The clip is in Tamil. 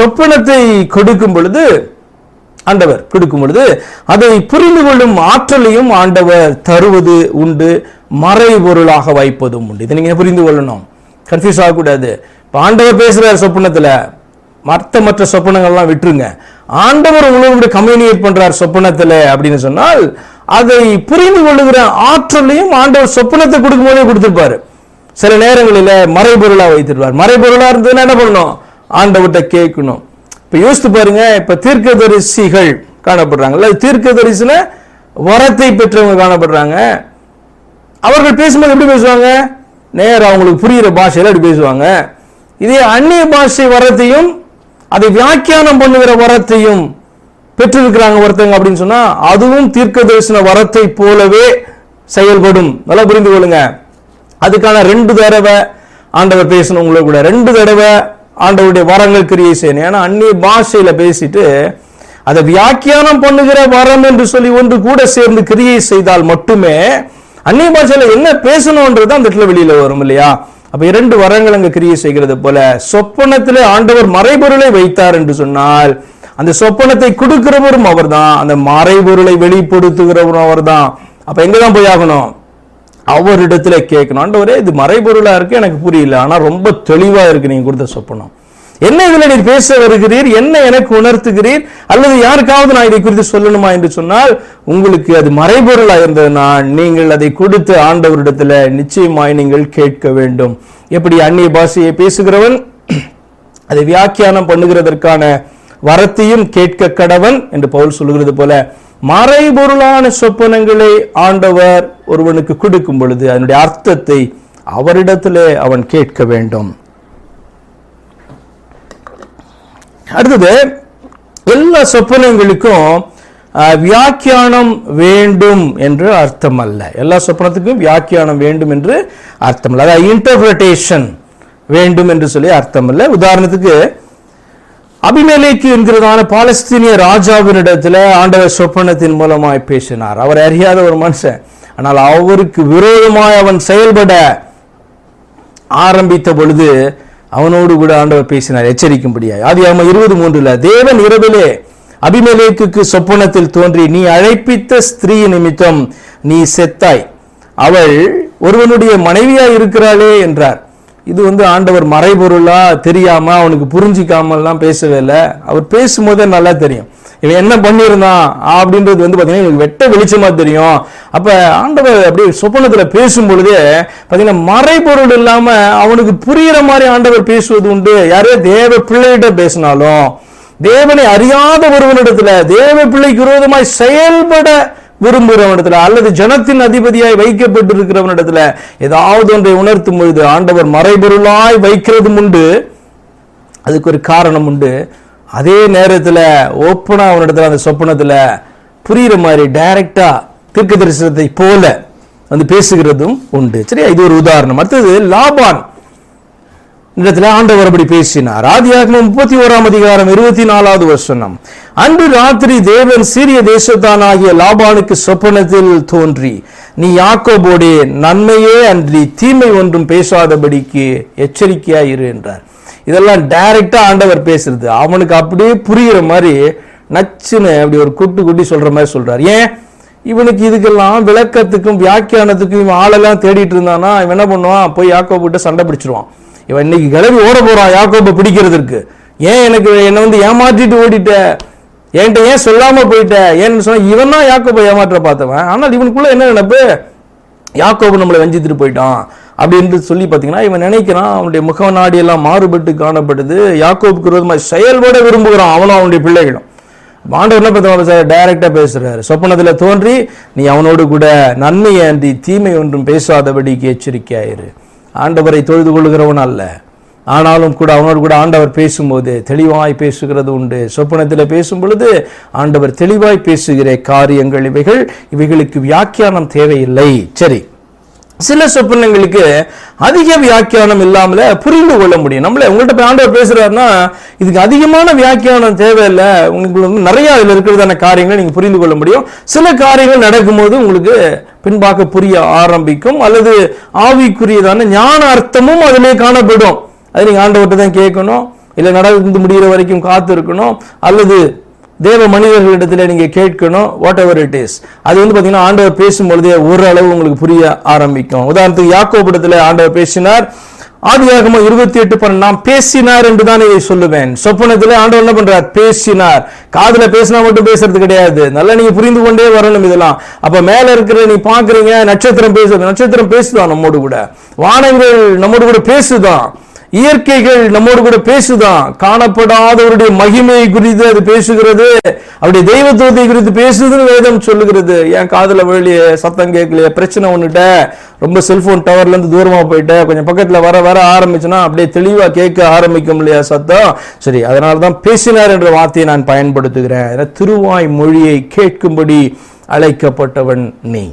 சொப்பனத்தை கொடுக்கும் பொழுது ஆண்டவர் கொடுக்கும் பொழுது அதை புரிந்து கொள்ளும் ஆற்றலையும் ஆண்டவர் தருவது உண்டு மறைபொருளாக வைப்பதும் உண்டு. இதை நீங்க புரிந்து கொள்ளணும். கன்ஃபியூஸ் ஆகக்கூடாது. இப்போ ஆண்டவர் பேசுகிற சொப்பனத்தில். மற்ற மற்ற சொப்பனங்கள்லாம் விட்டுருங்க. ஆண்டவர் உங்களோட கம்யூனிகேட் பண்றார் சொப்பனத்தில் அப்படின்னு சொன்னால் அதை புரிந்து கொள்ளுகிற ஆற்றலையும் ஆண்டவர் சொப்பனத்தை கொடுக்கும்போதே கொடுத்துருப்பாரு. சில நேரங்களில் மறைபொருளாக வைத்திருப்பார். மறைபொருளாக இருந்ததுன்னா என்ன பண்ணணும்? ஆண்டவர்கிட்ட கேட்கணும். இப்போ யோசித்து பாருங்க இப்ப தீர்க்கதரிசிகள் காணப்படுறாங்கல்ல தீர்க்கதரிசின வரத்தை பெற்றவங்க காணப்படுறாங்க. அவர்கள் பேசும்போது எப்படி பேசுவாங்க? நேரம் அவங்களுக்கு புரிகிற பாஷையில் அப்படி பேசுவாங்க. இதே அந்நிய பாஷை வரத்தையும் அதை வியாக்கியானம் பண்ணுகிற வரத்தையும் பெற்றிருக்கிறாங்க ஒருத்தங்க அப்படின்னு சொன்னால் அதுவும் தீர்க்க தரிசன வரத்தை போலவே செயல்படும். நல்லா புரிந்து கொள்ளுங்க. அதுக்கான ரெண்டு தடவை ஆண்டவர் பேசணும் உங்களை கூட. ரெண்டு தடவை ஆண்டவருடைய வரங்கள் கிரியை செய்யணும். ஏன்னா அந்நிய பாஷையில பேசிட்டு அதை வியாக்கியானம் பண்ணுகிற வரம் என்று சொல்லி ஒன்று கூட சேர்ந்து கிரியை செய்தால் மட்டுமே அந்நிய பாஷையில என்ன பேசணும்ன்றது அந்த இடத்துல வெளியில வரும் இல்லையா? அப்ப இரண்டு வரங்கள் அங்க கிரியை செய்கிறது போல சொப்பனத்திலே ஆண்டவர் மறைபொருளை வைத்தார் என்று சொன்னால் அந்த சொப்பனத்தை கொடுக்கிறவரும் அவர்தான் அந்த மறைபொருளை வெளிப்படுத்துகிறவரும் அவர்தான். அப்ப எங்கதான் போய் ஆகணும்? அவரிடத்துல கேட்கணும். ஆண்டவரே இது மறைபொருளா இருக்கு எனக்கு புரியல. ஆனா ரொம்ப தெளிவா இருக்கு நீங்க கொடுத்த சொப்பனம். என்ன இதில் நீர் பேச வருகிறீர்? என்ன எனக்கு உணர்த்துகிறீர்? அல்லது யாருக்காவது நான் இதை குறித்து சொல்லணுமா என்று சொன்னால் உங்களுக்கு அது மறைபொருளாக இருந்ததுன்னா நீங்கள் அதை கொடுத்து ஆண்டவரிடத்தில் நிச்சயமாய் நீங்கள் கேட்க வேண்டும். எப்படி அந்நிய பாஷையை பேசுகிறவன் அதை வியாக்கியானம் பண்ணுகிறதற்கான வரத்தையும் கேட்க கடவன் என்று பவுல் சொல்லுகிறது போல மறைபொருளான சொப்பனங்களை ஆண்டவர் ஒருவனுக்கு கொடுக்கும் பொழுது அதனுடைய அர்த்தத்தை அவரிடத்திலே அவன் கேட்க வேண்டும். அடுத்தது எல்லா சொப்பனங்களுக்கும் அஹ், வியாக்கியானம் வேண்டும் என்று அர்த்தம் அல்ல எல்லா சொப்பனத்துக்கும் வியாக்கியானம் வேண்டும் என்று அர்த்தம் அல்ல அதாவது இன்டர்பிரட்டேஷன் வேண்டும் என்று சொல்லி அர்த்தம் இல்லை உதாரணத்துக்கு அபிமேலேக்கு என்கிறதான பாலஸ்தீனிய ராஜாவினிடத்துல ஆண்டவர் சொப்பனத்தின் மூலமாய் பேசினார். அவர் அறியாத ஒரு மனுஷன். ஆனால் அவருக்கு விரோதமாய் அவன் செயல்பட ஆரம்பித்த பொழுது அவனோடு கூட ஆண்டவர் பேசினார் எச்சரிக்கும்படியாய். அவன் இருபது மூன்றுல தேவன் இரவிலே அபிமேலேக்கு சொப்பனத்தில் தோன்றி நீ அழைப்பித்த ஸ்திரீ நிமித்தம் நீ செத்தாய். அவள் ஒருவனுடைய மனைவியாய் இருக்கிறாளே என்றார். இது வந்து ஆண்டவர் மறைபொருளா தெரியாம அவனுக்கு புரிஞ்சிக்காமலாம் பேசவே இல்லை. அவர் பேசும்போதே நல்லா தெரியும். இவன் என்ன பண்ணியிருந்தான் அப்படின்றது வந்து பார்த்தீங்கன்னா இவனுக்கு வெட்ட வெளிச்சமா தெரியும். அப்ப ஆண்டவர் அப்படியே சொப்பனத்தில் பேசும் பொழுதே பார்த்தீங்கன்னா மறைபொருள் இல்லாம அவனுக்கு புரியிற மாதிரி ஆண்டவர் பேசுவது உண்டு. யாரே தேவ பிள்ளைகிட்ட பேசினாலும் தேவனை அறியாத ஒருவனிடத்துல தேவ பிள்ளைக்கு விரோதமாய் செயல்பட விரும்புகிறவனிடத்துல அல்லது ஜனத்தின் அதிபதியாய் வைக்கப்பட்டிருக்கிறவனிடத்துல ஏதாவது ஒன்றை உணர்த்தும் பொழுது ஆண்டவர் மறைபொருளாய் வைக்கிறதும் உண்டு. அதுக்கு ஒரு காரணம் உண்டு. அதே நேரத்தில் ஓப்பனாக அவனிடத்துல அந்த சொப்பனத்தில் புரிகிற மாதிரி டைரக்டாக தீர்க்க தரிசனத்தை போல வந்து பேசுகிறதும் உண்டு. சரியா? இது ஒரு உதாரணம். அடுத்தது லாபான். இடத்துல ஆண்டவர் அப்படி பேசினார். ஆதியாகமம் முப்பத்தி ஓராம் அதிகாரம் இருபத்தி நாலாவது வசனம். அன்று ராத்திரி தேவன் சீரிய தேசத்தானாகிய லாபானுக்கு சொப்பனத்தில் தோன்றி நீ யாக்கோபோடே நன்மையே அன்றி தீமை ஒன்றும் பேசாதபடிக்கு எச்சரிக்கையா இரு என்றார். இதெல்லாம் டைரக்டா ஆண்டவர் பேசுறது. அவனுக்கு அப்படியே புரிகிற மாதிரி நச்சுன்னு அப்படி ஒரு குட்டு குட்டி சொல்ற மாதிரி சொல்றார். ஏன்? இவனுக்கு இதுக்கெல்லாம் விளக்கத்துக்கும் வியாக்கியானத்துக்கும் இவன் ஆளெல்லாம் தேடிட்டு இருந்தானா? இவன் என்ன பண்ணுவான்? போய் யாக்கோபிட்ட சண்டை பிடிச்சிருவான். இவன் இன்னைக்கு கிளம்பி ஓட போறான் யாக்கோப்பை பிடிக்கிறதுக்கு. ஏன் எனக்கு என்னை வந்து ஏமாற்றிட்டு ஓடிட்ட? என்கிட்ட ஏன் சொல்லாம போயிட்ட? ஏன்னு சொன்னா இவன் தான் யாக்கோப்பை ஏமாற்ற பார்த்தவன். ஆனால் இவனுக்குள்ள என்ன நினப்பு? யாக்கோபு நம்மளை வஞ்சித்துட்டு போயிட்டான். அப்படின்னு சொல்லி பார்த்தீங்கன்னா இவன் நினைக்கிறான் அவனுடைய முக நாடியெல்லாம் மாறுபட்டு காணப்படுது. யாக்கோபுக்கு விரோதமாக செயல்பட விரும்புகிறான். அவனும் அவனுடைய பிள்ளைகளும். ஆண்டவர் என்ன பார்த்தா டைரக்டா பேசுறாரு. சொப்பனத்தில் தோன்றி நீ அவனோடு கூட நன்மை அன்றி தீமை ஒன்றும் பேசாதபடிக்கு எச்சரிக்கையாயிரு. ஆண்டவரை தொழுது கொள்கிறவன் அல்ல. ஆனாலும் கூட அவனோடு கூட ஆண்டவர் பேசும்போது தெளிவாய் பேசுகிறது உண்டு. சொப்பனத்தில் பேசும் பொழுது ஆண்டவர் தெளிவாய் பேசுகிற காரியங்கள் இவைகள். இவைகளுக்கு வியாக்கியானம் தேவையில்லை. சரி. சில சொப்பனங்களுக்கு அதிக வியாக்கியானம் இல்லாமல் புரிந்து கொள்ள முடியும். நம்மள உங்கள்கிட்ட போய் ஆண்டவர் பேசுறாருன்னா இதுக்கு அதிகமான வியாக்கியானம் தேவையில்லை. உங்களுக்கு வந்து நிறைய அதில் இருக்கிறதான காரியங்களை நீங்கள் புரிந்து கொள்ள முடியும். சில காரியங்கள் நடக்கும்போது உங்களுக்கு பின்பாக்க புரிய ஆரம்பிக்கும். அல்லது ஆவிக்குரியதான ஞான அர்த்தமும் அதிலே காணப்படும். அது நீங்கள் ஆண்டவர்கிட்ட தான் கேட்கணும். இல்லை நடந்து முடிகிற வரைக்கும் காத்து இருக்கணும் அல்லது தேவ மனிதர்களிடத்தில் நீங்கள் கேட்கணும் வாட் எவர் இட் இஸ் அது வந்து பார்த்தீங்கன்னா ஆண்டவர் பேசும்பொழுதே ஓரளவு உங்களுக்கு புரிய ஆரம்பிக்கும். உதாரணத்துக்கு யாக்கோபிடத்துல ஆண்டவர் பேசினார் ஆதியாகமம் இருபத்தி எட்டு பண்ண பேசினார் என்று தான் இதை சொல்லுவேன். சொப்பனத்தில் ஆண்டவர் என்ன பண்றார்? பேசினார். காதுல பேசினா மட்டும் பேசுறது கிடையாது. நல்லா நீங்க புரிந்து கொண்டே வரணும் இதெல்லாம். அப்ப மேல இருக்கிற நீ பாக்குறீங்க நட்சத்திரம் பேசுறது நட்சத்திரம் பேசுதான் நம்மோடு கூட. வானங்கள் நம்மோடு கூட பேசுதான். இயற்கைகள் நம்மோடு கூட பேசுதான். காணப்படாதவருடைய மகிமையை குறித்து அது பேசுகிறது. அவருடைய தெய்வத்துவத்தை குறித்து பேசுதுன்னு வேதம் சொல்லுகிறது. ஏன் காதில் வழிய சத்தம் கேட்கலையே பிரச்சனை ஒண்ணுட்ட. ரொம்ப செல்போன் டவர்ல இருந்து தூரமா கொஞ்சம் பக்கத்துல வர வர ஆரம்பிச்சுன்னா அப்படியே தெளிவா கேட்க ஆரம்பிக்கும் இல்லையா சத்தம்? சரி அதனால தான் பேசினார் என்ற வார்த்தையை நான் பயன்படுத்துகிறேன். திருவாய் மொழியை கேட்கும்படி அழைக்கப்பட்டவன் நீ.